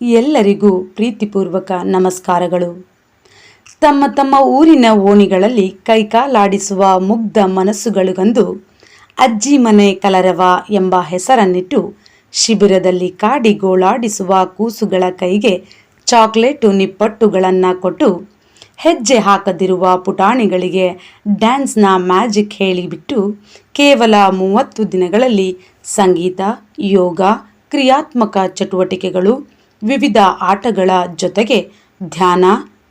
ಎಲ್ಲರಿಗೂ ಪ್ರೀತಿಪೂರ್ವಕ ನಮಸ್ಕಾರಗಳು. ತಮ್ಮ ತಮ್ಮ ಊರಿನ ಓಣಿಗಳಲ್ಲಿ ಕೈಕಾಲಾಡಿಸುವ ಮುಗ್ಧ ಮನಸ್ಸುಗಳಿಗಂದು ಅಜ್ಜಿ ಮನೆ ಕಲರವ ಎಂಬ ಹೆಸರನ್ನಿಟ್ಟು ಶಿಬಿರದಲ್ಲಿ ಕಾಡಿ ಗೋಳಾಡಿಸುವ ಕೂಸುಗಳ ಕೈಗೆ ಚಾಕ್ಲೇಟು ನಿಪ್ಪಟ್ಟುಗಳನ್ನು ಕೊಟ್ಟು ಹೆಜ್ಜೆ ಹಾಕದಿರುವ ಪುಟಾಣಿಗಳಿಗೆ ಡ್ಯಾನ್ಸ್ನ ಮ್ಯಾಜಿಕ್ ಹೇಳಿಬಿಟ್ಟು ಕೇವಲ ಮೂವತ್ತು ದಿನಗಳಲ್ಲಿ ಸಂಗೀತ, ಯೋಗ, ಕ್ರಿಯಾತ್ಮಕ ಚಟುವಟಿಕೆಗಳು ವಿವಿಧ ಆಟಗಳ ಜೊತೆಗೆ ಧ್ಯಾನ,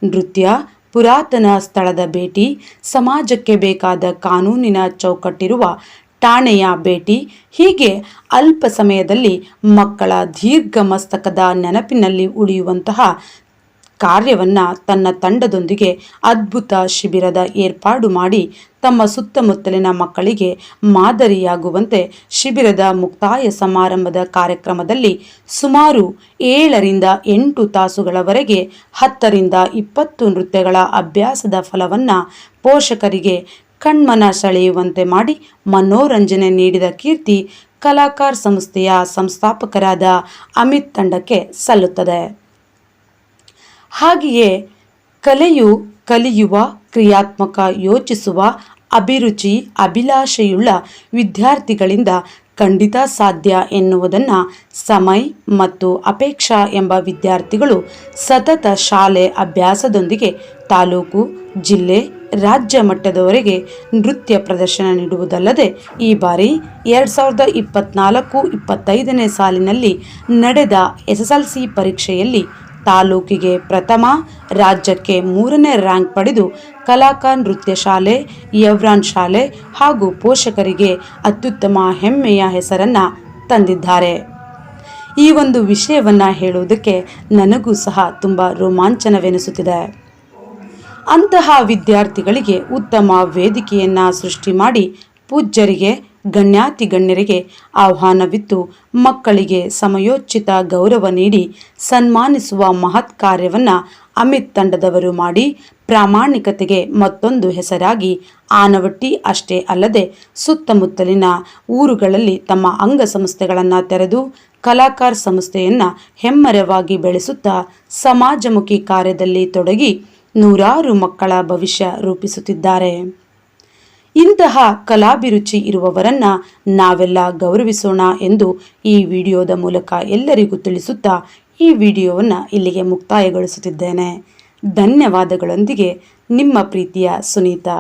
ನೃತ್ಯ, ಪುರಾತನ ಸ್ಥಳದ ಭೇಟಿ, ಸಮಾಜಕ್ಕೆ ಬೇಕಾದ ಕಾನೂನಿನ ಚೌಕಟ್ಟಿರುವ ಠಾಣೆಯ ಭೇಟಿ, ಹೀಗೆ ಅಲ್ಪ ಸಮಯದಲ್ಲಿ ಮಕ್ಕಳ ದೀರ್ಘ ಮಸ್ತಕದ ನೆನಪಿನಲ್ಲಿ ಉಳಿಯುವಂತಹ ಕಾರ್ಯವನ್ನು ತನ್ನ ತಂಡದೊಂದಿಗೆ ಅದ್ಭುತ ಶಿಬಿರದ ಏರ್ಪಾಡು ಮಾಡಿ ತಮ್ಮ ಸುತ್ತಮುತ್ತಲಿನ ಮಕ್ಕಳಿಗೆ ಮಾದರಿಯಾಗುವಂತೆ ಶಿಬಿರದ ಮುಕ್ತಾಯ ಸಮಾರಂಭದ ಕಾರ್ಯಕ್ರಮದಲ್ಲಿ ಸುಮಾರು ಏಳರಿಂದ ಎಂಟು ತಾಸುಗಳವರೆಗೆ ಹತ್ತರಿಂದ ಇಪ್ಪತ್ತು ನೃತ್ಯಗಳ ಅಭ್ಯಾಸದ ಫಲವನ್ನು ಪೋಷಕರಿಗೆ ಕಣ್ಮನ ಸೆಳೆಯುವಂತೆ ಮಾಡಿ ಮನೋರಂಜನೆ ನೀಡಿದ ಕೀರ್ತಿ ಕಲಾಕಾರ ಸಂಸ್ಥೆಯ ಸಂಸ್ಥಾಪಕರಾದ ಅಮಿತ್ ತಂಡಕ್ಕೆ ಸಲ್ಲುತ್ತದೆ. ಹಾಗೆಯೇ ಕಲೆಯು ಕಲಿಯುವ, ಕ್ರಿಯಾತ್ಮಕ, ಯೋಚಿಸುವ, ಅಭಿರುಚಿ, ಅಭಿಲಾಷೆಯುಳ್ಳ ವಿದ್ಯಾರ್ಥಿಗಳಿಂದ ಖಂಡಿತ ಸಾಧ್ಯ ಎನ್ನುವುದನ್ನು ಸಮಯ್ ಮತ್ತು ಅಪೇಕ್ಷಾ ಎಂಬ ವಿದ್ಯಾರ್ಥಿಗಳು ಸತತ ಶಾಲೆ ಅಭ್ಯಾಸದೊಂದಿಗೆ ತಾಲೂಕು, ಜಿಲ್ಲೆ, ರಾಜ್ಯ ಮಟ್ಟದವರೆಗೆ ನೃತ್ಯ ಪ್ರದರ್ಶನ ನೀಡುವುದಲ್ಲದೆ ಈ ಬಾರಿ ಎರಡು ಸಾವಿರದ ಇಪ್ಪತ್ನಾಲ್ಕು ಇಪ್ಪತ್ತೈದನೇ ಸಾಲಿನಲ್ಲಿ ನಡೆದ ಎಸ್ ಎಸ್ ಎಲ್ ಸಿ ಪರೀಕ್ಷೆಯಲ್ಲಿ ತಾಲೂಕಿಗೆ ಪ್ರಥಮ, ರಾಜ್ಯಕ್ಕೆ ಮೂರನೇ ರ್ಯಾಂಕ್ ಪಡೆದು ಕಲಾಕ ನೃತ್ಯ ಶಾಲೆ, ಯವ್ರಾನ್ ಶಾಲೆ ಹಾಗೂ ಪೋಷಕರಿಗೆ ಅತ್ಯುತ್ತಮ ಹೆಮ್ಮೆಯ ಹೆಸರನ್ನು ತಂದಿದ್ದಾರೆ. ಈ ಒಂದು ವಿಷಯವನ್ನು ಹೇಳುವುದಕ್ಕೆ ನನಗೂ ಸಹ ತುಂಬ ರೋಮಾಂಚನವೆನಿಸುತ್ತಿದೆ. ಅಂತಹ ವಿದ್ಯಾರ್ಥಿಗಳಿಗೆ ಉತ್ತಮ ವೇದಿಕೆಯನ್ನು ಸೃಷ್ಟಿ ಮಾಡಿ ಪೂಜ್ಯರಿಗೆ ಗಣ್ಯಾತಿ ಗಣ್ಯರಿಗೆ ಆಹ್ವಾನವಿತ್ತು. ಮಕ್ಕಳಿಗೆ ಸಮಯೋಚಿತ ಗೌರವ ನೀಡಿ ಸನ್ಮಾನಿಸುವ ಮಹತ್ ಕಾರ್ಯವನ್ನು ಅಮಿತ್ ತಂಡದವರು ಮಾಡಿ ಪ್ರಾಮಾಣಿಕತೆಗೆ ಮತ್ತೊಂದು ಹೆಸರಾಗಿ ಆನವಟ್ಟಿ ಅಷ್ಟೇ ಅಲ್ಲದೆ ಸುತ್ತಮುತ್ತಲಿನ ಊರುಗಳಲ್ಲಿ ತಮ್ಮ ಅಂಗಸಂಸ್ಥೆಗಳನ್ನು ತೆರೆದು ಕಲಾಕಾರ್ ಸಂಸ್ಥೆಯನ್ನು ಹೆಮ್ಮರವಾಗಿ ಬೆಳೆಸುತ್ತಾ ಸಮಾಜಮುಖಿ ಕಾರ್ಯದಲ್ಲಿ ತೊಡಗಿ ನೂರಾರು ಮಕ್ಕಳ ಭವಿಷ್ಯ ರೂಪಿಸುತ್ತಿದ್ದಾರೆ. ಇಂತಹ ಕಲಾಭಿರುಚಿ ಇರುವವರನ್ನ ನಾವೆಲ್ಲ ಗೌರವಿಸೋಣ ಎಂದು ಈ ವಿಡಿಯೋದ ಮೂಲಕ ಎಲ್ಲರಿಗೂ ತಿಳಿಸುತ್ತಾ ಈ ವಿಡಿಯೋವನ್ನು ಇಲ್ಲಿಗೆ ಮುಕ್ತಾಯಗೊಳಿಸುತ್ತಿದ್ದೇನೆ. ಧನ್ಯವಾದಗಳೊಂದಿಗೆ ನಿಮ್ಮ ಪ್ರೀತಿಯ ಸುನೀತಾ.